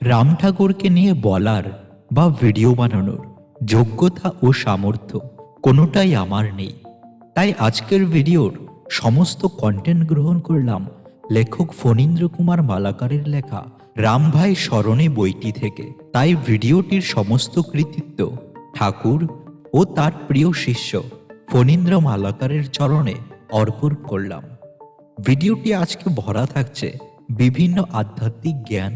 রাম ঠাকুরকে নিয়ে বলার বা ভিডিও বানানোর যোগ্যতা ও সামর্থ্য কোনোটাই আমার নেই। তাই আজকের ভিডিওর সমস্ত কন্টেন্ট গ্রহণ করলাম লেখক ফণীন্দ্র কুমার মালাকারের লেখা রামভাই স্মরণে বইটি থেকে। তাই ভিডিওটির সমস্ত কৃতিত্ব ঠাকুর ও তার প্রিয় শিষ্য ফণীন্দ্র মালাকারের চরণে অর্পণ করলাম। ভিডিওটি আজকে ভরা থাকছে বিভিন্ন আধ্যাত্মিক জ্ঞান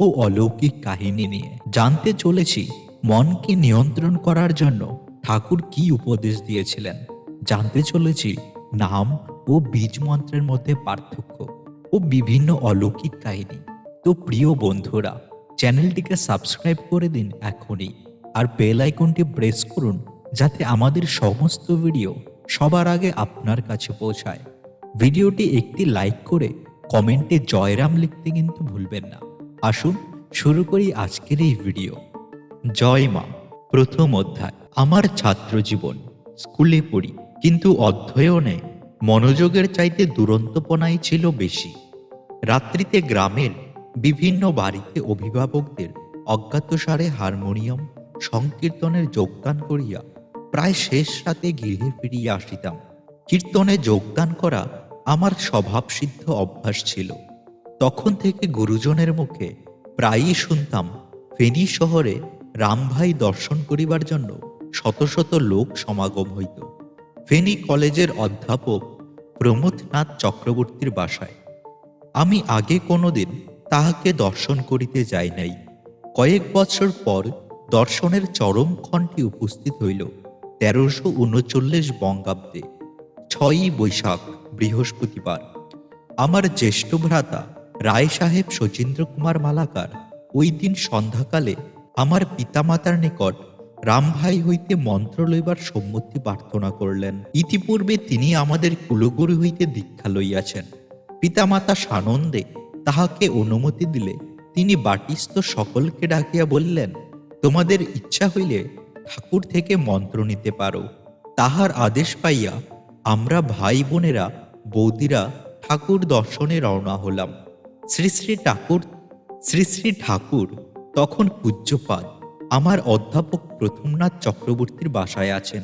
ও অলৌকিক কাহিনী নিয়ে। জানতে চলেছি মনকে নিয়ন্ত্রণ করার জন্য ঠাকুর কি উপদেশ দিয়েছিলেন। জানতে চলেছি নাম ও বীজ মন্ত্রের মধ্যে পার্থক্য ও বিভিন্ন অলৌকিক কাহিনী। তো প্রিয় বন্ধুরা, চ্যানেলটিকে সাবস্ক্রাইব করে দিন এখনই আর বেল আইকনটি প্রেস করুন যাতে আমাদের সমস্ত ভিডিও সবার আগে আপনার কাছে পৌঁছায়। ভিডিওটি একটি লাইক করে কমেন্টে জয়রাম লিখতে কিন্তু ভুলবেন না। আসুন শুরু করি আজকের এই ভিডিও জয় মা, প্রথম অধ্যায়। আমার ছাত্র জীবন, স্কুলে পড়ি, কিন্তু অধ্যয়নে মনোযোগের চাইতে দুরন্তপনাই ছিল বেশি। রাত্রিতে গ্রামের বিভিন্ন বাড়িতে অভিভাবকদের অজ্ঞাতসারে হারমোনিয়াম, সংকীর্তনের যোগদান করিয়া প্রায় শেষ রাতে গৃহে ফিরিয়া আসিতাম। কীর্তনে যোগদান করা আমার স্বভাবসিদ্ধ অভ্যাস ছিল। তখন থেকে গুরুজনের মুখে প্রায়ই শুনতাম ফেনী শহরে রামভাই দর্শন করিবার জন্য শত শত লোক সমাগম হইত। ফেনী কলেজের অধ্যাপক প্রমোদনাথ চক্রবর্তীর বাসায়। আমি আগে কোনোদিন তাহাকে দর্শন করিতে যাই নাই। কয়েক বছর পর দর্শনের চরম ক্ষণটি উপস্থিত হইল তেরোশো উনচল্লিশ বঙ্গাব্দে, ছয়ই বৈশাখ, বৃহস্পতিবার। আমার জ্যেষ্ঠ ভ্রাতা রায় সাহেব শচীন্দ্র কুমার মালাকার ওই দিন সন্ধ্যাকালে আমার পিতামাতার নিকট রামভাই হইতে মন্ত্র লইবার সম্মতি প্রার্থনা করলেন। ইতিপূর্বে তিনি আমাদের কুলগুরু হইতে দীক্ষা লইয়াছেন। পিতামাতা সানন্দে তাহাকে অনুমতি দিলে তিনি বাটিস্থ সকলকে ডাকিয়া বললেন, তোমাদের ইচ্ছা হইলে ঠাকুর থেকে মন্ত্র নিতে পারো। তাহার আদেশ পাইয়া আমরা ভাই বোনেরা, বৌদিরা ঠাকুর দর্শনে রওনা হলাম। শ্রী শ্রী ঠাকুর, শ্রী শ্রী ঠাকুর, তখন পূজ্যপাদ, আমার অধ্যাপক প্রথমনাথ চক্রবর্তীর বাসায় আছেন।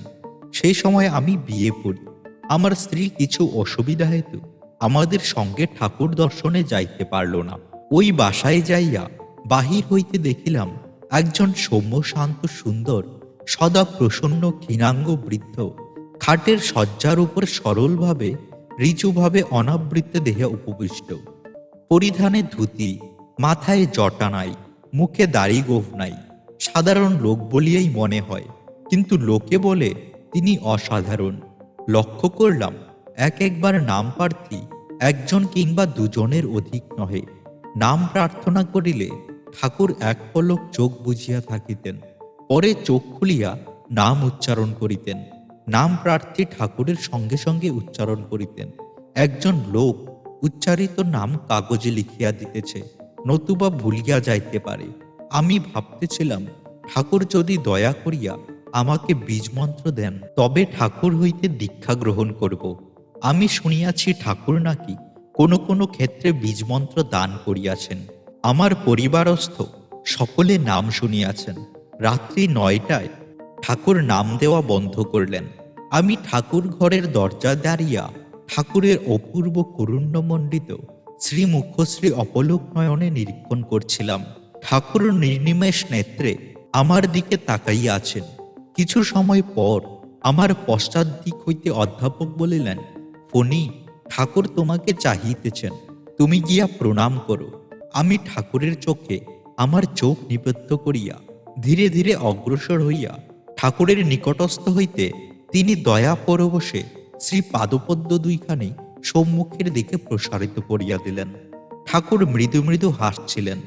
সেই সময় আমি বিয়ে পড়ি আমার স্ত্রী কিছু অসুবিধা হেতু আমাদের সঙ্গে ঠাকুর দর্শনে যাইতে পারল না। ওই বাসায় যাইয়া বাহির হইতে দেখিলাম একজন সৌম্য শান্ত সুন্দর, সদা প্রসন্ন, ক্ষীণাঙ্গ বৃদ্ধ, খাটের শয্যার উপর সরলভাবে ঋজুভাবে অনাবৃত্ত দেহে উপবিষ্ট। পরিধানে ধুতি, মাথায় জটা নাই, মুখে দাড়ি গোফ নাই। সাধারণ লোক বলিয়াই মনে হয়, কিন্তু লোকে বলে তিনি অসাধারণ। লক্ষ্য করলাম, এক একবার নাম প্রার্থী, একজন কিংবা দুজনের অধিক নহে। নাম প্রার্থনা করিলে ঠাকুর এক পলক চোখ বুঝিয়া থাকিতেন, পরে চোখ খুলিয়া নাম উচ্চারণ করিতেন। নাম প্রার্থী ঠাকুরের সঙ্গে সঙ্গে উচ্চারণ করিতেন। একজন লোক উচ্চারিত নাম কাগজে লিখিয়া দিতেছে, নতুবা ভুলিয়া যাইতে পারে। আমি ভাবতেছিলাম, ঠাকুর যদি দয়া করিয়া আমাকে বীজমন্ত্র দেন, তবে ঠাকুর হইতে দীক্ষা গ্রহণ করব। আমি শুনিয়াছি ঠাকুর নাকি কোনো কোনো ক্ষেত্রে বীজমন্ত্র দান করিয়াছেন। আমার পরিবারস্থ সকলে নাম শুনিয়াছেন। রাত্রি নয়টায় ঠাকুর নাম দেওয়া বন্ধ করলেন। আমি ঠাকুর ঘরের দরজা দাঁড়িয়া ঠাকুরের অপূর্ব করুণ্যমণ্ডিত শ্রী মুখশ্রী অপলোক নয়নে নিরীক্ষণ করছিলাম। ঠাকুর নির্নিমেষ নেত্রে আমার দিকে তাকাইয়া আছেন কিছু সময় পর আমার পশ্চাৎ দিক হইতে অধ্যাপক বলিলেন, ফণি, ঠাকুর তোমাকে চাহিতেছেন। তুমি গিয়া প্রণাম করো। আমি ঠাকুরের চোখে আমার চোখ নিবদ্ধ করিয়া ধীরে ধীরে অগ্রসর হইয়া ঠাকুরের নিকটস্থ হইতে তিনি দয়া পরবশে শ্রী পাদপদ্ম দুইখানি সম্মুখের দিকে প্রসারিত করিয়া দিলেন। ঠাকুর মৃদু মৃদু হাসছিলেন।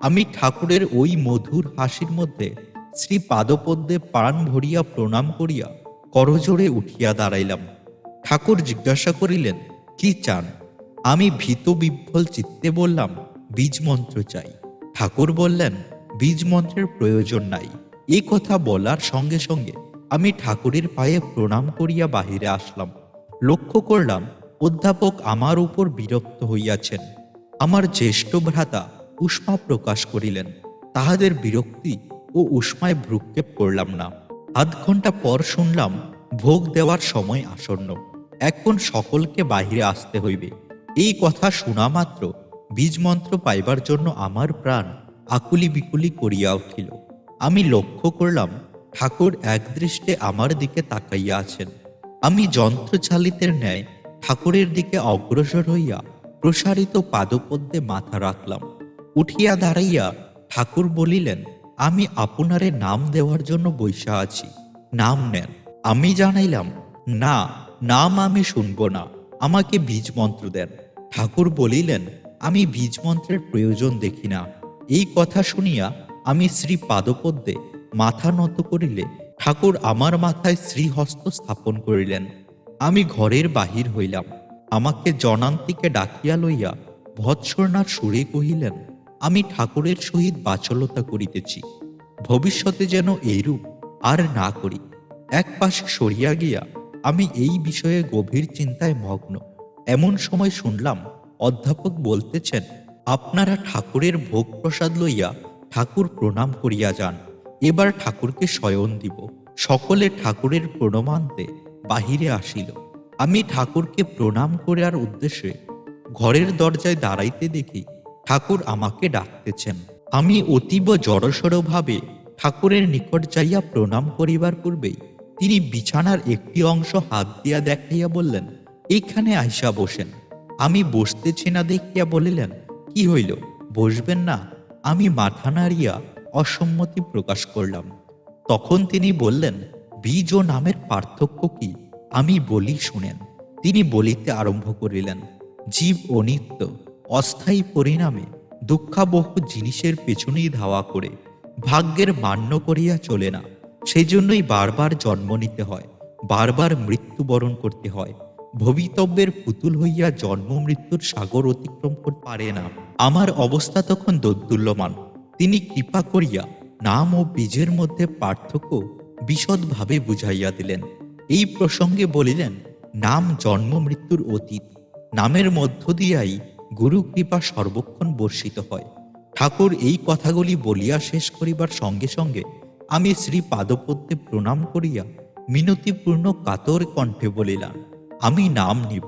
আমি ঠাকুরের ওই মধুর হাসির মধ্যে শ্রী পাদপদ্মে প্রাণ ভরিয়া প্রণাম করিয়া করজোড়ে উঠিয়া দাঁড়াইলাম। ঠাকুর জিজ্ঞাসা করিলেন, কি চান? আমি ভীত বিভ্বল চিত্তে বললাম, বীজ মন্ত্র চাই। ঠাকুর বললেন, বীজ মন্ত্রের প্রয়োজন নাই। এই কথা বলার সঙ্গে সঙ্গে আমি ঠাকুরের পায়ে প্রণাম করিয়া বাহিরে আসলাম। লক্ষ্য করলাম, অধ্যাপক আমার উপর বিরক্ত হইয়াছেন। আমার জ্যেষ্ঠ ভ্রাতা উষ্মা প্রকাশ করিলেন। তাহাদের বিরক্তি ও উষ্মায় ভ্রুক্ষেপ করলাম না। আধ ঘণ্টা পর শুনলাম, ভোগ দেওয়ার সময় আসন্ন। এখন সকলকে বাহিরে আসতে হইবে। এই কথা শোনা মাত্র বীজ মন্ত্র পাইবার জন্য আমার প্রাণ আকুলি বিকুলি করিয়া উঠিল। আমি লক্ষ্য করলাম, ঠাকুর একদৃষ্টে আমার দিকে তাকাইয়া আছেন। আমি যন্ত্রচালিতের ন্যায় ঠাকুরের দিকে অগ্রসর হইয়া প্রসারিত পাদপদ্মে মাথা রাখলাম। উঠিয়া দাঁড়াইয়া ঠাকুর বলিলেন, আমি আপনারে নাম দেওয়ার জন্য বৈশা আছি। নাম নেন। আমি জানাইলাম, না, নাম আমি শুনব না। আমাকে বীজ মন্ত্র দেন। ঠাকুর বলিলেন, আমি বীজ মন্ত্রের প্রয়োজন দেখি না। এই কথা শুনিয়া আমি শ্রী পাদপদ্মে মাথা নত করিলে ঠাকুর আমার মাথায় শ্রীহস্ত স্থাপন করিলেন। আমি ঘরের বাহির হইলাম। আমাকে জনান্তিকে ডাকিয়া লইয়া ভৎসর্ণার সুরে কহিলেন, আমি ঠাকুরের সহিত বাচলতা করিতেছি। ভবিষ্যতে যেন এইরূপ আর না করি। এক পাশে সরিয়া গিয়া আমি এই বিষয়ে গভীর চিন্তায় মগ্ন। এমন সময় শুনলাম অধ্যাপক বলতেছেন, আপনারা ঠাকুরের ভোগ প্রসাদ লইয়া ঠাকুর প্রণাম করিয়া যান। এবার ঠাকুরকে শয়ন দিব। সকলে ঠাকুরের প্রণমান্তে বাহিরে আসিল। আমি ঠাকুরকে প্রণাম করার উদ্দেশ্যে ঘরের দরজায় দাঁড়াইতে দেখি ঠাকুর আমাকে ডাকতেছেন। আমি অতীব জড়সড় ভাবে ঠাকুরের নিকট যাইয়া প্রণাম করিবার পূর্বেই তিনি বিছানার একটি অংশ হাত দিয়া দেখাইয়া বললেন, এইখানে আইসা বসেন। আমি বসতেছি না দেখিয়া বলিলেন, কি হইল? বসবেন না। আমি মাথা নাড়িয়া অসম্মতি প্রকাশ করলাম। তখন তিনি বললেন, বীজ ও নামের পার্থক্য কি? আমি বলি শুনেন। তিনি বলিতে আরম্ভ করিলেন, জীব অনিত্য অস্থায়ী পরিণামে দুঃখাবহ জিনিসের পেছনেই ধাওয়া করে, ভাগ্যের মান্য করিয়া চলে না। সেই জন্যই বারবার জন্ম নিতে হয়, বারবার মৃত্যুবরণ করতে হয়। ভবিতব্যের পুতুল হইয়া জন্ম মৃত্যুর সাগর অতিক্রম করতে পারে না। আমার অবস্থা তখন দোদ্দুল্যমান। তিনি কৃপা করিয়া নাম ও বীজের মধ্যে পার্থক্য বিশদভাবে বুঝাইয়া দিলেন। এই প্রসঙ্গে বলিলেন, নাম জন্ম মৃত্যুর অতীত। নামের মধ্য দিয়াই গুরু কৃপা সর্বক্ষণ বর্ষিত হয়। ঠাকুর এই কথাগুলি বলিয়া শেষ করিবার সঙ্গে সঙ্গে আমি শ্রী পাদপদ্মে প্রণাম করিয়া মিনতিপূর্ণ কাতর কণ্ঠে বলিলাম, আমি নাম নিব।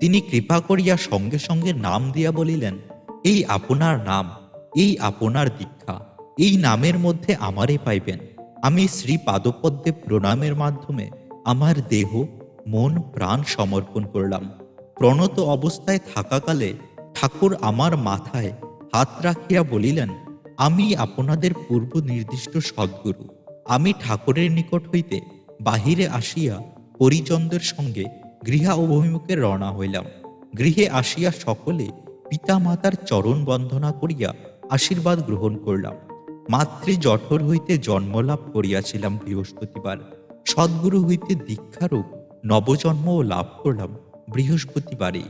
তিনি কৃপা করিয়া সঙ্গে সঙ্গে নাম দিয়া বলিলেন, এই আপনার নাম। এই আপনার দীক্ষা, এই নামের মধ্যে আমারে পাইবেন। আমি শ্রী পাদপদ্মে প্রণামের মাধ্যমে আমার দেহ, মন, প্রাণ সমর্পণ করলাম। প্রণত অবস্থায় থাকাকালে ঠাকুর আমার মাথায় হাত রাখিয়া বলিলেন, আমি আপনাদের পূর্ব নির্দিষ্ট সদ্গুরু। আমি ঠাকুরের নিকট হইতে বাহিরে আসিয়া পরিজনদের সঙ্গে গৃহা অভিমুখে রওনা হইলাম। গৃহে আসিয়া সকলে পিতা মাতার চরণ বন্দনা করিয়া আশীর্বাদ গ্রহণ করলাম। মাতৃ জঠর হইতে জন্মলাভ করিয়াছিলাম বৃহস্পতিবার। সদ্গুরু হইতে দীক্ষারূপ নবজন্মও লাভ করলাম বৃহস্পতিবারে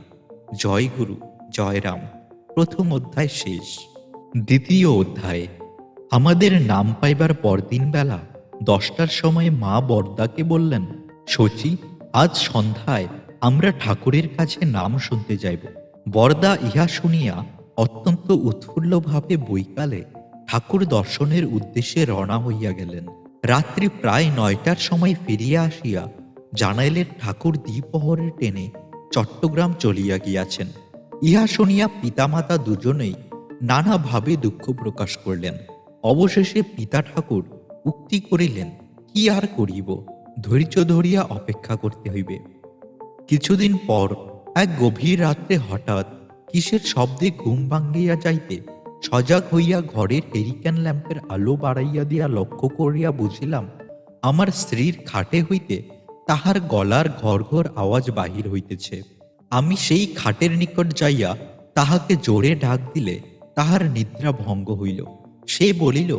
জয় গুরু, জয় রাম। প্রথম অধ্যায় শেষ। দ্বিতীয় অধ্যায়। আমাদের নাম পাইবার পরদিন বেলা দশটার সময় মা বরদাকে বললেন, শচী, আজ সন্ধ্যায় আমরা ঠাকুরের কাছে নাম শুনতে যাইব। বরদা ইহা শুনিয়া অত্যন্ত উৎফুল্লভাবে বৈকালে ঠাকুর দর্শনের উদ্দেশ্যে রওনা হইয়া গেলেন। রাত্রি প্রায় নয়টার সময় ফিরিয়া আসিয়া জানাইলেন ঠাকুর দ্বিপহরের টেনে চট্টগ্রাম চলিয়া গিয়াছেন। ইহা শুনিয়া পিতামাতা দুজনেই নানাভাবে দুঃখ প্রকাশ করলেন। অবশেষে পিতা ঠাকুর উক্তি করিলেন, কি আর করিব? ধৈর্য ধরিয়া অপেক্ষা করতে হইবে। কিছুদিন পর এক গভীর রাত্রে হঠাৎ কিসের শব্দে ঘুম ভাঙ্গিয়া যাইতে সজাগ হইয়া ঘরের হেরিকেন ল্যাম্পের আলো বাড়াইয়া দিয়া লক্ষ্য করিয়া বুঝিলাম, আমার স্ত্রীর খাটে হইতে তাহার গলার ঘর ঘর আওয়াজ বাহির হইতেছে। আমি সেই খাটের নিকট যাইয়া তাহাকে জোরে ডাক দিলে তাহার নিদ্রা ভঙ্গ হইল। সে বলিল,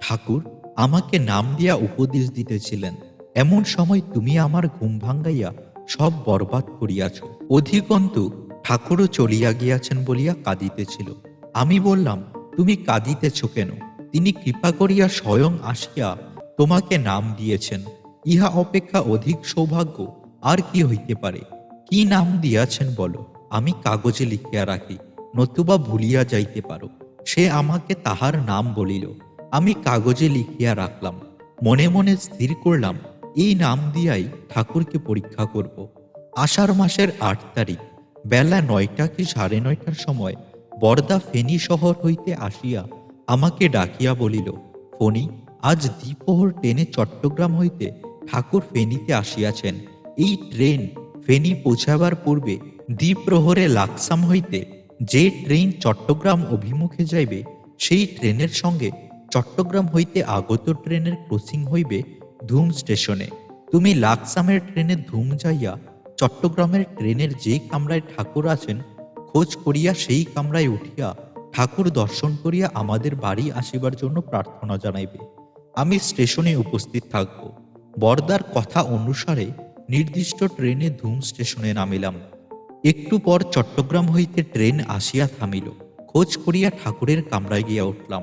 ঠাকুর, আমাকে নাম দিয়া উপদেশ দিতেছিলেন। এমন সময় তুমি আমার ঘুম ভাঙ্গাইয়া সব বরবাদ করিয়াছ। অধিকন্তু ঠাকুরও চলিয়া গিয়াছেন বলিয়া কাঁদিতেছিল। আমি বললাম, তুমি কাঁদিতেছ কেন? তিনি কৃপা করিয়া স্বয়ং আসিয়া তোমাকে নাম দিয়েছেন। ইহা অপেক্ষা অধিক সৌভাগ্য, আর কি হইতে পারে? কি নাম দিয়াছেন বলো? আমি কাগজে লিখিয়া রাখি, নতুবা ভুলিয়া যাইতে পারো। সে আমাকে তাহার নাম বলিল। আমি কাগজে লিখিয়া রাখলাম। মনে মনে স্থির করলাম, এই নাম দিয়াই ঠাকুরকে পরীক্ষা করব। আষাঢ় মাসের আট তারিখ। বেলা নয়টা কি সাড়ে নয়টার সময় বরদা ফেনী শহর হইতে আসিয়া আমাকে ডাকিয়া বলিল, ফণি, আজ দ্বিপ্রহর ট্রেনে চট্টগ্রাম হইতে ঠাকুর ফেনীতে আসিয়াছেন। এই ট্রেন ফেনী পৌঁছাবার পূর্বে দ্বিপ্রহরে লাকসাম হইতে যে ট্রেন চট্টগ্রাম অভিমুখে যাইবে, সেই ট্রেনের সঙ্গে চট্টগ্রাম হইতে আগত ট্রেনের ক্রসিং হইবে ধুম স্টেশনে। তুমি লাকসামের ট্রেনে ধুম যাইয়া চট্টগ্রামের ট্রেনের যে কামরায় ঠাকুর আছেন, খোঁজ করিয়া সেই কামরায় উঠিয়া ঠাকুর দর্শন করিয়া আমাদের বাড়ি আসিবার জন্য প্রার্থনা জানাইবে। আমি স্টেশনে উপস্থিত থাকব। বর্দার কথা অনুসারে নির্দিষ্ট ট্রেনে ধুম স্টেশনে নামিলাম। একটু পর চট্টগ্রাম হইতে ট্রেন আসিয়া থামিল। খোঁজ করিয়া ঠাকুরের কামরায় গিয়া উঠলাম।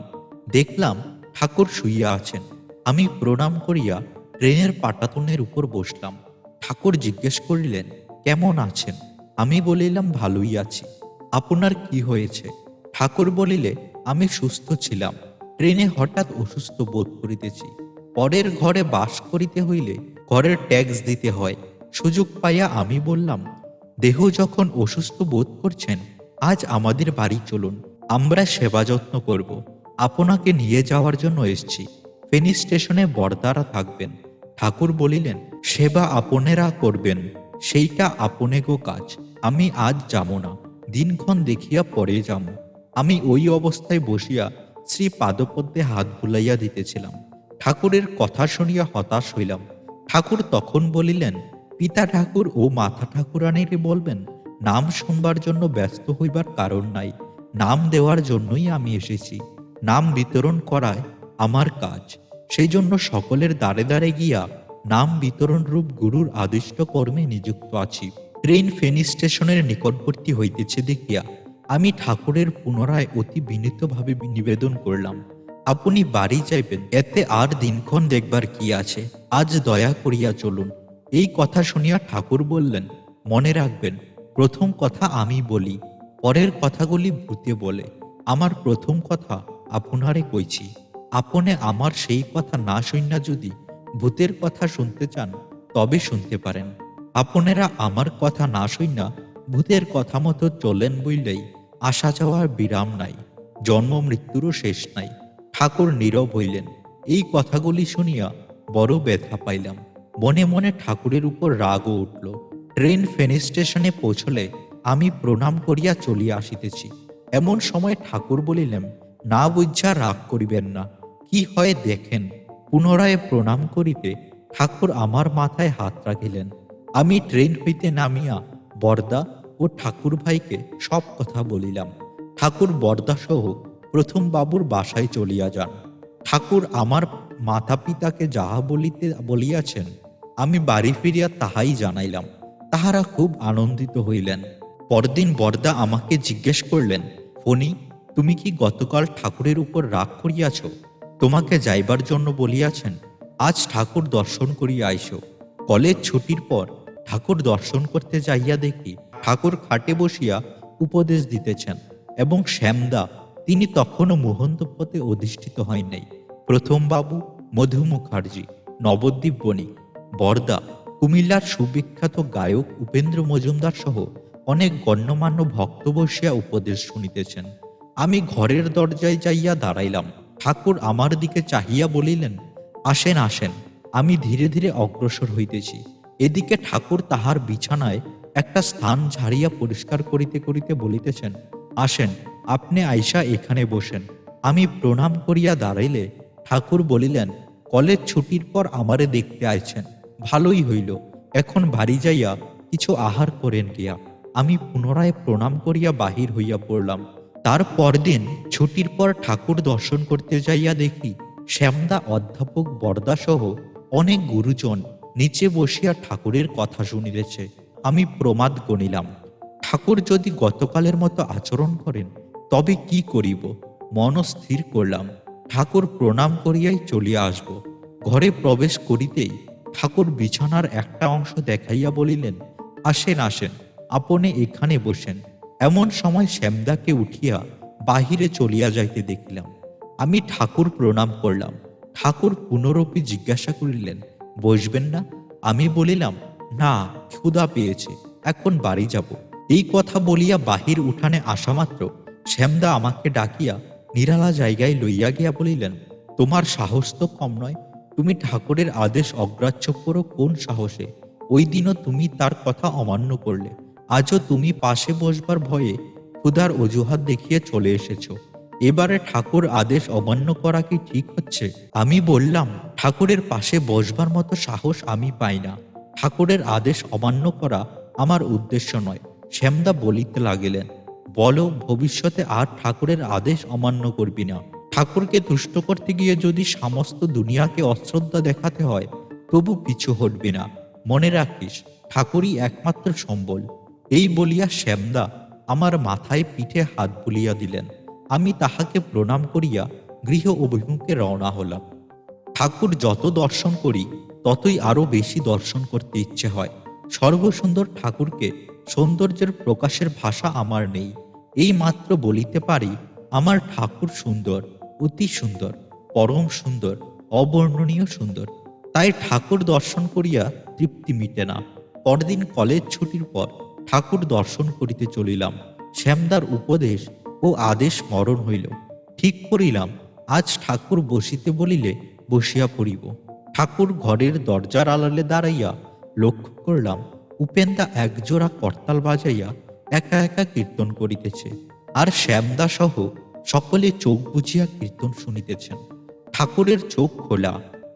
দেখলাম ঠাকুর শুইয়া আছেন। আমি প্রণাম করিয়া ট্রেনের পাটাতনের উপর বসলাম। ঠাকুর জিজ্ঞেস করিলেন, কেমন আছেন? আমি বলিলাম, ভালোই আছি। আপনার কি হয়েছে? ঠাকুর বলিলে, আমি সুস্থ ছিলাম। ট্রেনে হঠাৎ অসুস্থ বোধ করিতেছি। পরের ঘরে বাস করিতে হইলে ঘরের ট্যাক্স দিতে হয়। সুযোগ পাইয়া আমি বললাম, দেহ যখন অসুস্থ বোধ করছেন, আজ আমাদের বাড়ি চলুন। আমরা সেবা যত্ন করব। আপনাকে নিয়ে যাওয়ার জন্য এসছি। ফেনী স্টেশনে বরদারা থাকবেন। ঠাকুর বলিলেন, সেবা আপনেরা করবেন, সেইটা আপনে গো কাজ, আমি আজ যাব না, দিনক্ষণ দেখিয়া পরে যাব আমি ওই অবস্থায় বসিয়া শ্রী পাদপদ্মে হাত বুলাইয়া দিতেছিলাম। ঠাকুরের কথা শুনিয়া হতাশ হইলাম। ঠাকুর তখন বলিলেন, পিতা ঠাকুর ও মাথা ঠাকুরানীরে বলবেন, নাম শুনবার জন্য ব্যস্ত হইবার কারণ নাই, নাম দেওয়ার জন্যই আমি এসেছি। নাম বিতরণ করায় আমার কাজ। সেই জন্য সকলের দ্বারে দ্বারে গিয়া নাম বিতরণ রূপ গুরুর আদিষ্ট কর্মে নিযুক্ত আছি। ট্রেন ফেনী স্টেশনের নিকটবর্তী হইতেছে দেখিয়া আমি ঠাকুরের পুনরায় অতি বিনীতভাবে নিবেদন করলাম, আপনি বাড়ি যাইবেন, এতে আর দিনক্ষণ দেখবার কি আছে? আজ দয়া করিয়া চলুন। এই কথা শুনিয়া ঠাকুর বললেন, মনে রাখবেন, প্রথম কথা আমি বলি, পরের কথাগুলি ভূতে বলে। আমার প্রথম কথা আপনারে কইছি। আপনে আমার সেই কথা না শুননা যদি ভূতের কথা শুনতে চান, তবে শুনতে পারেন। আপনেরা আমার কথা না শুননা ভূতের কথা মতো চলেন বইলেই আসা যাওয়ার বিরাম নাই, জন্ম মৃত্যুরও শেষ নাই, ঠাকুর নীরব হইলেন। এই কথাগুলি শুনিয়া বড় ব্যথা পাইলাম। মনে মনে ঠাকুরের উপর রাগও উঠল। ট্রেন ফেনী স্টেশনে পৌঁছলে আমি প্রণাম করিয়া চলিয়া আসিতেছি। এমন সময় ঠাকুর বলিলেন, না বুঝা রাগ করিবেন না। কি হয় দেখেন, পুনরায় প্রণাম করিতে ঠাকুর আমার মাথায় হাত রাখিলেন। আমি ট্রেন হইতে নামিয়া বরদা ও ঠাকুর ভাইকে সব কথা বলিলাম। ঠাকুর বরদা সহ প্রথম বাবুর বাসায় চলিয়া যান। ঠাকুর আমার মাতা পিতাকে যাহা বলিতে, বলিয়াছেন, আমি বাড়ি ফিরিয়া তাহাই জানাইলাম। তাহারা খুব আনন্দিত হইলেন। পরদিন বরদা আমাকে জিজ্ঞেস করলেন, ফণি, তুমি কি গতকাল ঠাকুরের উপর রাগ করিয়াছ? তোমাকে যাইবার জন্য বলিয়াছেন, আজ ঠাকুর দর্শন করিয়া আইসো। কলেজ ছুটির পর ঠাকুর দর্শন করতে যাইয়া দেখি ঠাকুর খাটে বসিয়া উপদেশ দিতেছেন এবং শ্যামদা তিনি তখনও মোহন্ত পথে অধিষ্ঠিত হয় নাই। প্রথম বাবু মধু মুখার্জি, নবদ্বীপ বণিক, বরদা, কুমিল্লার সুবিখ্যাত গায়ক উপেন্দ্র মজুমদার সহ অনেক গণ্যমান্য ভক্ত বসিয়া উপদেশ শুনিতেছেন। আমি ঘরের দরজায় যাইয়া দাঁড়াইলাম। ঠাকুর আমার দিকে চাহিয়া বলিলেন, আসেন আসেন, আমি ধীরে ধীরে অগ্রসর হইতেছি। এদিকে ঠাকুর তাহার বিছানায় একটা স্থান ঝাড়িয়া পরিষ্কার করিতে করিতে বলিতেছেন, আসেন, আপনি আইসা এখানে বসেন। আমি প্রণাম করিয়া দাঁড়াইলে ঠাকুর বলিলেন, কলেজ ছুটির পর আমারে দেখতে আইছেন, ভালোই হইল। এখন বাড়ি যাইয়া কিছু আহার করেন গিয়া। আমি পুনরায় প্রণাম করিয়া বাহির হইয়া পড়লাম। তার পরদিন ছুটির পর ঠাকুর দর্শন করতে যাইয়া দেখি শ্যামদা অধ্যাপক বরদা সহ অনেক গুরুজন নিচে বসিয়া ঠাকুরের কথা শুনিতেছে আমি প্রমাদ গণিলাম, ঠাকুর যদি গতকালের মতো আচরণ করেন, তবে কি করিব? মন স্থির করলাম, ঠাকুর প্রণাম করিয়াই চলিয়া আসব। ঘরে প্রবেশ করিতেই ঠাকুর বিছানার একটা অংশ দেখাইয়া বলিলেন, আসেন আসেন, আপনি এখানে বসেন। এমন সময় শ্যামদাকে উঠিয়া বাহিরে চলিয়া যাইতে দেখিলাম। আমি ঠাকুর প্রণাম করলাম। ঠাকুর পুনরূপী জিজ্ঞাসা করিলেন, বসবেন না? আমি বলিলাম, না, ক্ষুধা পেয়েছে, এখন বাড়ি যাব। এই কথা বলিয়া বাহির উঠানে আসা মাত্র শ্যামদা আমাকে ডাকিয়া নিরালা জায়গায় লইয়া গিয়া বলিলেন, তোমার সাহস তো কম নয়। তুমি ঠাকুরের আদেশ অগ্রাহ্য করো কোন সাহসে? ওই দিনও তুমি তার কথা অমান্য করলে। আজও তুমি পাশে বসবার ভয়ে ক্ষুধার অজুহাত দেখিয়ে চলে এসেছ। এবারে ঠাকুর আদেশ অমান্য করা কি ঠিক হচ্ছে? আমি বললাম, ঠাকুরের পাশে বসবার মতো সাহস আমি পাই না। ঠাকুরের আদেশ অমান্য করা আমার উদ্দেশ্য নয়, শ্যামদা বলিতে লাগিলেন। বলো, ভবিষ্যতে আর ঠাকুরের আদেশ অমান্য করবি না। ঠাকুরকে তুষ্ট করতে গিয়ে যদি সমস্ত দুনিয়াকে অশ্রদ্ধা দেখাতে হয়, তবু পিছু হটবি না। মনে রাখিস, ঠাকুরই একমাত্র সম্বল। এই বলিয়া শ্যামদা আমার মাথায় পিঠে হাত বুলিয়া দিলেন। আমি তাহাকে প্রণাম করিয়া গৃহ অভিমুখে রওনা হলাম। ঠাকুর যত দর্শন করি, ততই আরও বেশি দর্শন করতে ইচ্ছে হয়। সর্বসুন্দর ঠাকুরকে সৌন্দর্যের প্রকাশের ভাষা আমার নেই। এই মাত্র বলিতে পারি, আমার ঠাকুর সুন্দর, অতি সুন্দর, পরম সুন্দর, অবর্ণনীয় সুন্দর। তাই ঠাকুর দর্শন করিয়া তৃপ্তি মিটে না। পরদিন কলেজ ছুটির পর ঠাকুর দর্শন করিতে চলিলাম। শ্যামদার উপদেশ ও আদেশ স্মরণ হইল। ঠিক করিলাম, আজ ঠাকুর বসিতে বলিলে বসিয়া পড়িব। ঠাকুর ঘরের দরজার আড়ালে দাঁড়াইয়া লক্ষ্য করলাম, উপেন্দা একজোড়া করতাল বাজাইয়া একা একা কীর্তন করিতেছে। আর শ্যামদা সহ সকলে চোখ বুঝিয়া কীর্তন শুনিতেছেন। ঠাকুরের চোখ খোলা,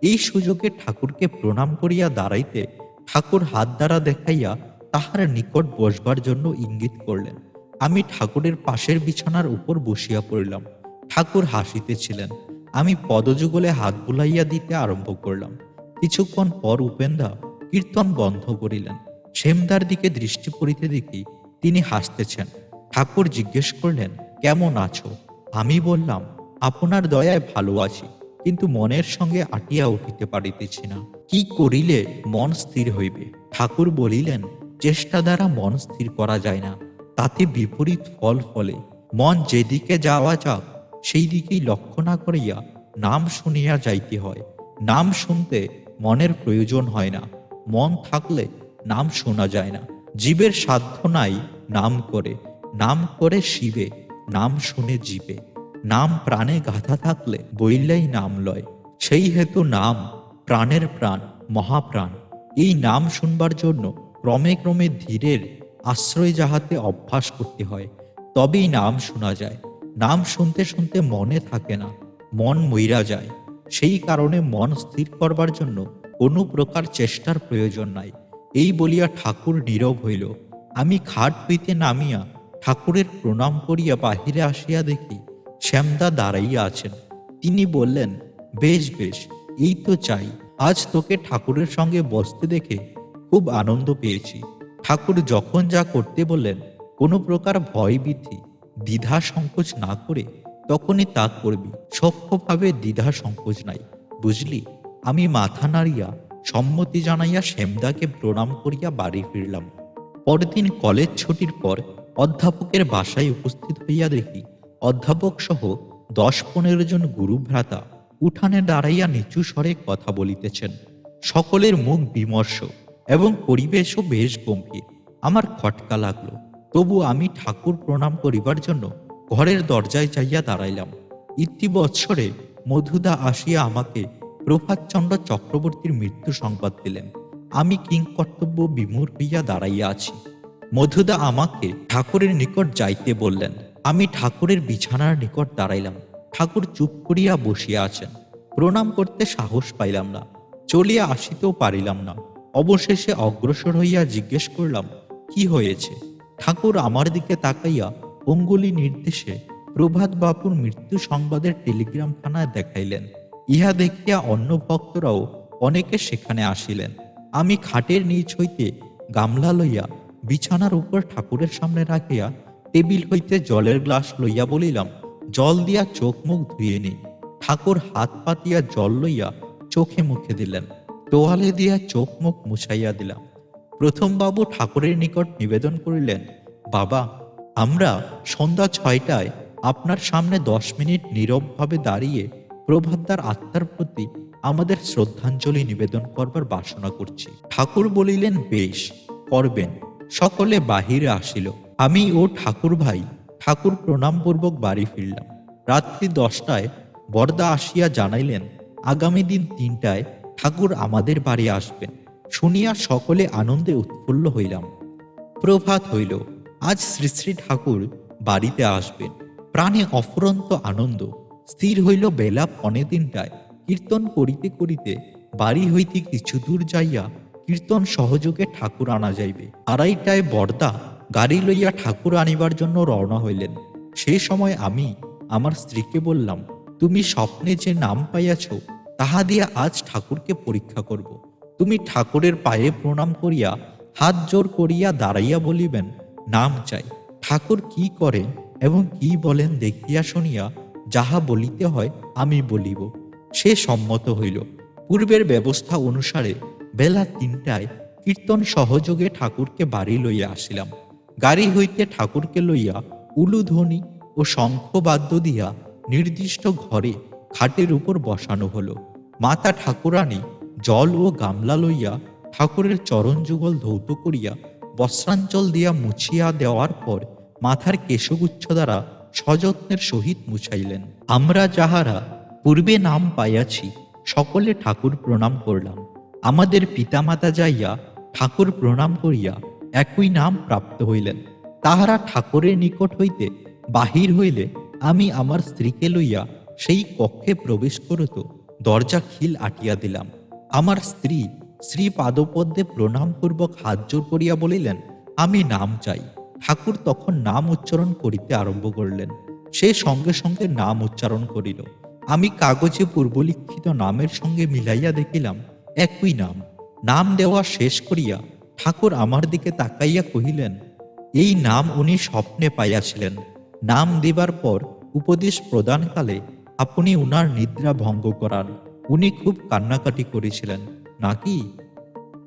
এই সুযোগে ঠাকুরকে প্রণাম করিয়া দাঁড়াইতে ঠাকুর হাত দ্বারা দেখাইয়া তাহার নিকট বসবার জন্য ইঙ্গিত করলেন। আমি ঠাকুরের পাশের বিছানার উপর বসিয়া পড়িলাম। ঠাকুর হাসিতেছিলেন। আমি পদযুগলে হাত বুলাইয়া দিতে আরম্ভ করলাম। কিছুক্ষণ পর উপেন্দা কীর্তন বন্ধ করিলেন। সেমদার দিকে দৃষ্টি পড়িতে দেখি তিনি হাসতেছেন। ঠাকুর জিজ্ঞেস করলেন, কেমন আছো? আমি বললাম, আপনার দয়ায় ভালো আছি, কিন্তু মনের সঙ্গে আটিয়া উঠিতে পারিতেছি না। কি করিলে মন স্থির হইবে? ঠাকুর বলিলেন চেষ্টা দ্বারা মন স্থির করা যায় না। তাতে বিপরীত ফল ফলে। মন যেদিকে যাওয়া যাক সেই দিকেই লক্ষ্য না করিয়া নাম শুনিয়া যাইতে হয়। নাম শুনতে মনের প্রয়োজন হয় না। মন থাকলে নাম শোনা যায় না। জীবের সাধ্য নাই নাম করে। নাম করে শিবে, নাম শুনে জীবে। নাম প্রাণে গাথা থাকলে বইলেই নাম লয়। সেই হেতু নাম প্রাণের প্রাণ, মহাপ্রাণ। এই নাম শুনবার জন্য ক্রমে ক্রমে ধীরের আশ্রয় যাহাতে অভ্যাস করতে হয়, তবেই নাম শোনা যায়। নাম শুনতে শুনতে মনে থাকে না, মন মইরা যায়। সেই কারণে মন স্থির করবার জন্য কোনো প্রকার চেষ্টার প্রয়োজন নাই। এই বলিয়া ঠাকুর নীরব হইল। আমি খাট হইতে নামিয়া ঠাকুরের প্রণাম করিয়া বাহিরে আসিয়া দেখি শ্যামদা দাঁড়াইয়া আছেন। তিনি বললেন, বেশ বেশ, এই তো চাই। আজ তোকে ঠাকুরের সঙ্গে বসতে দেখে খুব আনন্দ পেয়েছি। ঠাকুর যখন যা করতে বললেন, কোনো প্রকার ভয় ভীতি দ্বিধা সংকোচ না করে তখনই তা করবি। সক্ষভাবে দ্বিধা সংকোচ নাই, বুঝলি? আমি মাথা নাড়িয়া, সম্মতি জানাইয়া শ্যামদাকে প্রণাম করিয়া বাড়ি ফিরলাম। পরদিন কলেজ ছুটির পর অধ্যাপকের বাসায় উপস্থিত হইয়া দেখি, অধ্যাপক সহ দশ পনেরো জন গুরু ভ্রাতা উঠানে দাঁড়াইয়া নিচু স্বরে কথা বলিতেছেন। সকলের মুখ বিমর্ষ। এবং পরিবেশও বেশ গম্ভীর। আমার খটকা লাগল। তবু আমি ঠাকুর প্রণাম করিবার জন্য ঘরের দরজায় চাইয়া দাঁড়াইলাম। ইতিবৎসরে মধুদা আসিয়া আমাকে প্রভাতচন্দ্র চক্রবর্তীর মৃত্যু সংবাদ দিলেন। আমি কিংকর্তব্য বিমূর হইয়া দাঁড়াইয়া আছি। মধুদা আমাকে ঠাকুরের নিকট যাইতে বললেন। আমি ঠাকুরের বিছানার নিকট দাঁড়াইলাম। ঠাকুর চুপ করিয়া বসিয়া আছেন। প্রণাম করতে সাহস পাইলাম না। চলিয়া আসিতেও পারিলাম না। অবশেষে অগ্রসর হইয়া জিজ্ঞেস করলাম, কি হয়েছে? ঠাকুর আমার দিকে তাকাইয়া অঙ্গুলি নির্দেশে প্রভাত বাপুর মৃত্যু সংবাদের টেলিগ্রাম খানায় দেখাইলেন। ইহা দেখিয়া অন্য ভক্তরাও অনেকে সেখানে আসিলেন। আমি খাটের নিচ হইতে গামলা লইয়া বিছানার উপর ঠাকুরের সামনে রাখিয়া টেবিল হইতে জলের গ্লাস লইয়া বলিলাম, জল দিয়া চোখ মুখ ধুয়ে নি। ঠাকুর হাত পাতিয়া জল লইয়া চোখে মুখে দিলেন। তোয়ালে দিয়া চোখ মুখ মুছাইয়া দিলাম। প্রথম বাবু ঠাকুরের নিকট নিবেদন করিলেন, বাবা, আমরা সন্ধ্যা ছয়টায় আপনার সামনে দশ মিনিট নীরবভাবে দাঁড়িয়ে প্রভাতদার আত্মার প্রতি আমাদের শ্রদ্ধাঞ্জলি নিবেদন করবার বাসনা করছি। ঠাকুর বলিলেন, বেশ, করবেন। সকলে বাহিরে আসিল। আমি ও ঠাকুর ভাই ঠাকুর প্রণামপূর্বক বাড়ি ফিরলাম। রাত্রি দশটায় বরদা আসিয়া জানাইলেন, আগামী দিন তিনটায় ঠাকুর আমাদের বাড়ি আসবেন। শুনিয়া সকলে আনন্দে উৎফুল্ল হইলাম। প্রভাত হইল, আজ শ্রী শ্রী ঠাকুর বাড়িতে আসবেন। প্রাণে অফুরন্ত আনন্দ। স্থির হইল বেলা পনে তিনটায়। কীর্তন করিতে করিতে বাড়ি হইতে কিছু দূর যাইয়া কীর্তন সহযোগে ঠাকুর আনা যাইবে। আড়াইটায় বর্দা গাড়ি লইয়া ঠাকুর আনিবার জন্য রওনা হইলেন। সে সময় আমি আমার স্ত্রীকে বললাম, তুমি স্বপ্নে যে নাম পাইয়াছ তাহা দিয়া আজ ঠাকুরকে পরীক্ষা করব। তুমি ঠাকুরের পায়ে প্রণাম করিয়া হাত জোর করিয়া দাঁড়াইয়া বলিবেন, নাম চাই, ঠাকুর কি করেন এবং কি বলেন দেখিয়া শুনিয়া যাহা বলিতে হয় আমি বলিব। সে সম্মত হইল। পূর্বের ব্যবস্থা অনুসারে বেলা তিনটায় কীর্তন সহযোগে ঠাকুরকে বাড়ি লইয়া আসিলাম। গাড়ি হইতে ঠাকুরকে লইয়া উলুধ্বনি ও শঙ্খবাদ্য দিয়া নির্দিষ্ট ঘরে খাটের উপর বসানো হলো। মাতা ঠাকুরানী জল ও গামলা লইয়া ঠাকুরের চরণ যুগল ধৌত করিয়া বস্ত্রাঞ্চল দিয়া মুছিয়া দেওয়ার পর মাথার কেশগুচ্ছ দ্বারা সযত্নের সহিত মুছাইলেন। আমরা যাহারা পূর্বে নাম পাইয়াছি, সকলে ঠাকুর প্রণাম করলাম। আমাদের পিতামাতা যাইয়া ঠাকুর প্রণাম করিয়া একই নাম প্রাপ্ত হইলেন। তাহারা ঠাকুরের নিকট হইতে বাহির হইলে আমি আমার স্ত্রীকে লইয়া সেই কক্ষে প্রবেশ করত দরজা খিল আটিয়া দিলাম। আমার স্ত্রী শ্রী পাদপদ্মে প্রণামপূর্বক হাত জোর করিয়া বলিলেন, আমি নাম চাই। ঠাকুর তখন নাম উচ্চারণ করিতে আরম্ভ করলেন। সে সঙ্গে সঙ্গে নাম উচ্চারণ করিল। আমি কাগজে পূর্বলিখিত নামের সঙ্গে মিলাইয়া দেখিলাম, একই নাম। নাম দেওয়া শেষ করিয়া ঠাকুর আমার দিকে তাকাইয়া কহিলেন, এই নাম উনি স্বপ্নে পাইয়াছিলেন। নাম দিবার পর উপদেশ প্রদানকালে আপনি উনার নিদ্রা ভঙ্গ করান। উনি খুব কান্নাকাটি করেছিলেন। নাকি?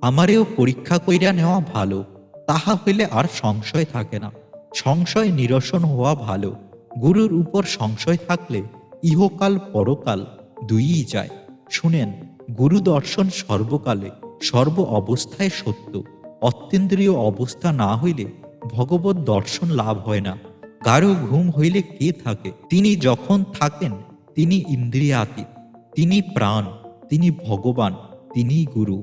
আমারেও পরীক্ষা কইরা নেওয়া ভালো, তাহা হইলে আর সংশয় থাকে না। সংশয় নিরসন হওয়া ভালো, গুরুর উপর সংশয় থাকলে ইহকাল পরকাল দুইই যায়। শুনেন, গুরু দর্শন সর্বকালে, সর্ব অবস্থায় সত্য। অত্যেন্দ্রিয় অবস্থা না হইলে ভগবত দর্শন লাভ হয় না। কারও ঘুম হইলে কে থাকে? তিনি যখন থাকেন তিনি ইন্দ্রিয়াতীত তিনি প্রাণ, তিনি ভগবান তিনিই গুরু।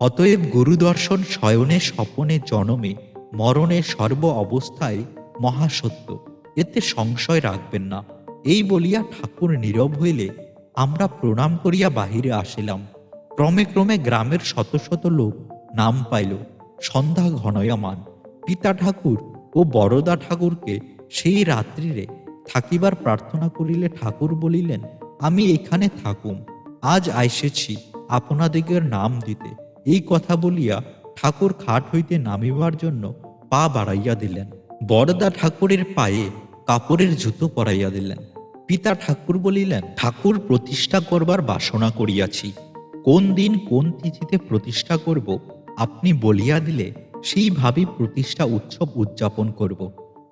অতএব গুরু দর্শন শয়নে, স্বপনে, জনমে, মরণে, সর্ব অবস্থায় মহাসত্য। এতে সংশয় রাখবেন না। এই বলিয়া ঠাকুর নীরব হইলে আমরা প্রণাম করিয়া বাহিরে আসিলাম। ক্রমে ক্রমে গ্রামের শত শত লোক নাম পাইল। সন্ধ্যা ঘনয়মান। পিতা ঠাকুর ও বড়দা ঠাকুরকে সেই রাত্রিরে থাকিবার প্রার্থনা করিলে ঠাকুর বলিলেন, আমি এখানে থাকুম, আজ আইসেছি আপনাদিগের নাম দিতে। এই কথা বলিয়া ঠাকুর খাট হইতে নামিবার জন্য পা বাড়াইয়া দিলেন। বরদা ঠাকুরের পায়ে কাপড়ের জুতো পরাইয়া দিলেন। পিতা ঠাকুর বলিলেন, ঠাকুর প্রতিষ্ঠা করবার বাসনা করিয়াছি। কোন দিন কোন তিথিতে প্রতিষ্ঠা করব, আপনি বলিয়া দিলে সেইভাবে প্রতিষ্ঠা উৎসব উদযাপন করব।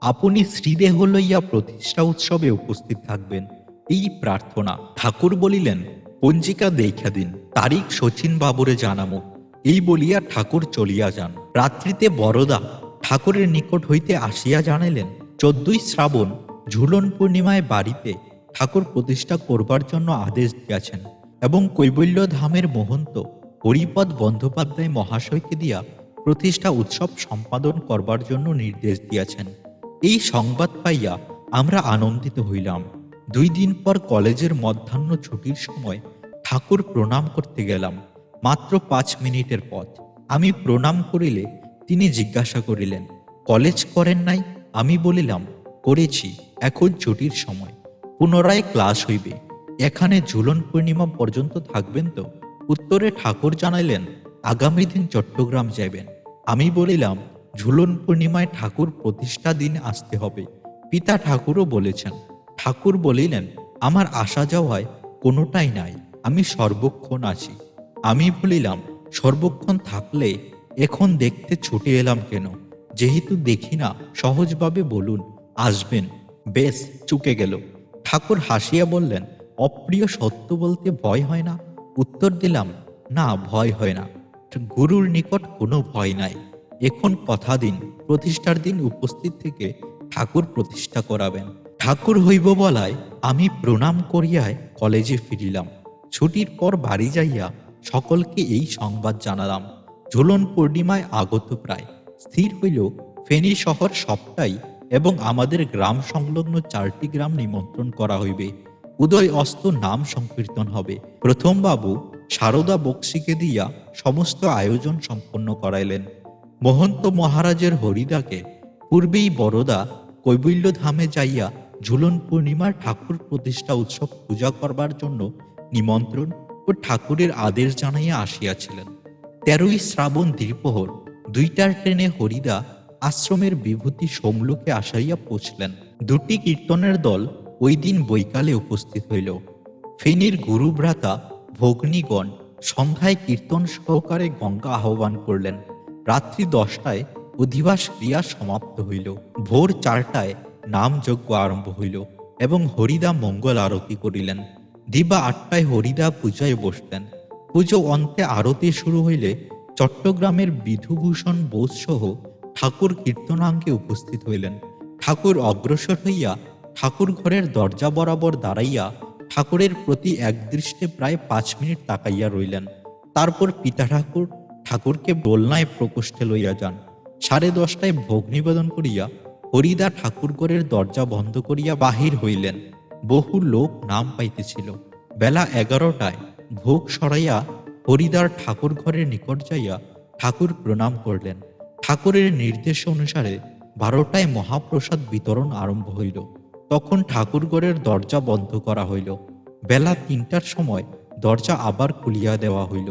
আপনি শ্রীদেহ লইয়া প্রতিষ্ঠা উৎসবে উপস্থিত থাকবেন। এই প্রার্থনা ঠাকুর বলিলেন, পঞ্জিকা দেখা দিন, তারিখ শচীন বাবুরে জানামো। এই বলিয়া ঠাকুর চলিয়া যান। রাত্রিতে বরদা ঠাকুরের নিকট হইতে আসিয়া জানাইলেন, চোদ্দই শ্রাবণ, ঝুলন পূর্ণিমায় বাড়িতে ঠাকুর প্রতিষ্ঠা করবার জন্য আদেশ দিয়াছেন এবং কৈবল্য ধামের মহন্ত হরিপদ বন্দ্যোপাধ্যায় মহাশয়কে দিয়া প্রতিষ্ঠা উৎসব সম্পাদন করবার জন্য নির্দেশ দিয়াছেন। এই সংবাদ পাইয়া আমরা আনন্দিত হইলাম। দুই দিন পর কলেজের মধ্যাহ্ন ছুটির সময় ঠাকুর প্রণাম করতে গেলাম, মাত্র পাঁচ মিনিটের পথ। আমি প্রণাম করিলে তিনি জিজ্ঞাসা করিলেন, কলেজ করেন নাই? আমি বলিলাম, করেছি, এখন ছুটির সময়। পুনরায় ক্লাস হইবে। এখানে ঝুলন পূর্ণিমা পর্যন্ত থাকবেন তো? উত্তরে ঠাকুর জানাইলেন, আগামী দিন চট্টগ্রাম যাবেন আমি বলিলাম ঝুলন পূর্ণিমায় ঠাকুর প্রতিষ্ঠা দিন আসতে হবে। পিতা ঠাকুরও বলেছেন, ঠাকুর বলিলেন, আমার আসা যাওয়ায় কোনোটাই নাই, আমি সর্বক্ষণ আছি। আমি বলিলাম, সর্বক্ষণ থাকলে এখন দেখতে ছুটে এলাম কেন? যেহেতু দেখি না, সহজভাবে বলুন, আসবেন। বেশ, চুকে গেল। ঠাকুর হাসিয়া বললেন, অপ্রিয় সত্য বলতে ভয় হয় না? উত্তর দিলাম, না, ভয় হয় না। গুরুর নিকট কোনো ভয় নাই। এখন কথা দিন, প্রতিষ্ঠার দিন উপস্থিত থেকে ঠাকুর প্রতিষ্ঠা করাবেন। ঠাকুর হইব বলায় আমি প্রণাম করিয়ায় কলেজে ফিরিলাম। ছুটির পর বাড়ি যাইয়া সকলকে এই সংবাদ জানালাম। ঝুলন পূর্ণিমায় আগত প্রায়। স্থির হইল, ফেনী শহর সবটাই এবং আমাদের গ্রাম সংলগ্ন চারটি গ্রাম নিমন্ত্রণ করা হইবে। উদয় অস্ত নাম সংকীর্তন হবে। প্রথম বাবু সারদা বক্সিকে দিয়া সমস্ত আয়োজন সম্পন্ন করাইলেন। মহন্ত মহারাজের হরিদাকে পূর্বেই বড়দা কৈবল্য ধামে যাইয়া ঝুলন পূর্ণিমার ঠাকুর প্রতিষ্ঠা উৎসব পূজা করবার জন্য নিমন্ত্রণ ও ঠাকুরের আদেশ জানাইয়া আসিয়াছিলেন। তেরোই শ্রাবণ দ্বিপ্রহর দুইটার ট্রেনে হরিদা আশ্রমের বিভূতি সোমলোকে আসাইয়া পৌঁছলেন। দুটি কীর্তনের দল ওই দিন বৈকালে উপস্থিত হইল। ফেনীর গুরুভ্রাতা ভগ্নীগণ সন্ধ্যায় কীর্তন সহকারে গঙ্গা আহ্বান করলেন। রাত্রি দশটায় অধিবাস ক্রিয়া সমাপ্ত হইল। ভোর চারটায় নামযজ্ঞ আরম্ভ হইল এবং হরিদা মঙ্গল আরতি করিলেন। দিবা আটটায় হরিদা পূজায় বসতেন পুজো অন্তে আরতি শুরু হইলে চট্টগ্রামের বিধুভূষণ বোস সহ ঠাকুর কীর্তনাঙ্গে উপস্থিত হইলেন। ঠাকুর অগ্রসর হইয়া ঠাকুর ঘরের দরজা বরাবর দাঁড়াইয়া ঠাকুরের প্রতি একদৃষ্টে প্রায় পাঁচ মিনিট তাকাইয়া রইলেন। তারপর পিতা ঠাকুর ঠাকুরকে দোলনায় প্রকোষ্ঠে লইয়া যান। সাড়ে দশটায় ভোগ নিবেদন করিয়া হরিদা ঠাকুরঘরের দরজা বন্ধ করিয়া বাহির হইলেন। বহু লোক নাম পাইতেছিল। বেলা এগারোটায় ভোগ সরাইয়া হরিদার ঠাকুর ঘরের নিকট যাইয়া ঠাকুর প্রণাম করলেন। ঠাকুরের নির্দেশ অনুসারে বারোটায় মহাপ্রসাদ বিতরণ আরম্ভ হইল। তখন ঠাকুরঘরের দরজা বন্ধ করা হইল। বেলা তিনটার সময় দরজা আবার খুলিয়া দেওয়া হইল।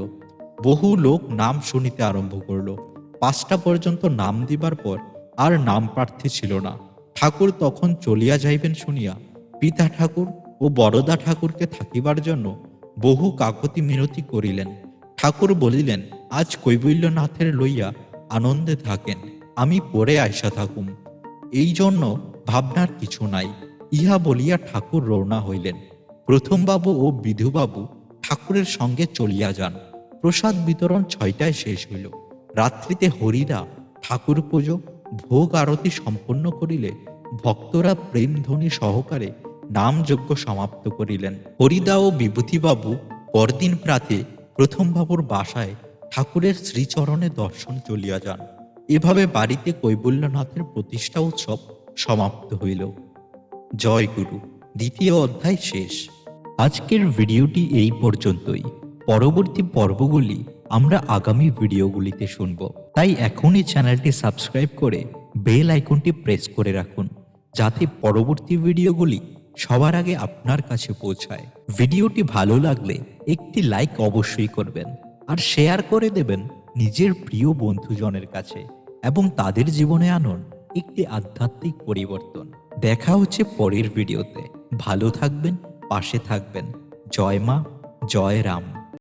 বহু লোক নাম শুনিতে আরম্ভ করল। পাঁচটা পর্যন্ত নাম দিবার পর আর নাম প্রার্থী ছিল না। ঠাকুর তখন চলিয়া যাইবেন শুনিয়া পিতা ঠাকুর ও বড়দা ঠাকুরকে থাকিবার জন্য বহু কাকতি মিনতি করিলেন। ঠাকুর বলিলেন, আজ কৈবল্যনাথের লইয়া আনন্দে থাকেন, আমি পরে আইসা থাকুম। এই জন্য ভাবনার কিছু নাই। ইহা বলিয়া ঠাকুর রওনা হইলেন। প্রথমবাবু ও বিধুবাবু ঠাকুরের সঙ্গে চলিয়া যান। প্রসাদ বিতরণ ছয়টায় শেষ হইল। রাত্রিতে হরিরা ঠাকুর পুজো, ভোগ আরতি সম্পন্ন করিলে ভক্তরা প্রেম ধ্বনি সহকারে নামযজ্ঞ সমাপ্ত করিলেন। হরিদা ও বিভূতিবাবু পরদিন প্রাতে প্রথম বাবুর বাসায় ঠাকুরের শ্রীচরণে দর্শন চলিয়া যান। এভাবে বাড়িতে কৈবল্যনাথের প্রতিষ্ঠা উৎসব সমাপ্ত হইল। জয় গুরু, দ্বিতীয় অধ্যায় শেষ। আজকের ভিডিওটি এই পর্যন্তই। পরবর্তী পর্বগুলি আমরা আগামী ভিডিওগুলিতে শুনব। তাই এখনই চ্যানেলটি সাবস্ক্রাইব করে বেল আইকনটি প্রেস করে রাখুন, যাতে পরবর্তী ভিডিওগুলি সবার আগে আপনার কাছে পৌঁছায়। ভিডিওটি ভালো লাগলে একটি লাইক অবশ্যই করবেন আর শেয়ার করে দেবেন নিজের প্রিয় বন্ধুজনের কাছে এবং তাদের জীবনে আনুন একটি আধ্যাত্মিক পরিবর্তন। দেখা হচ্ছে পরের ভিডিওতে। ভালো থাকবেন, পাশে থাকবেন। জয় মা, জয় রাম।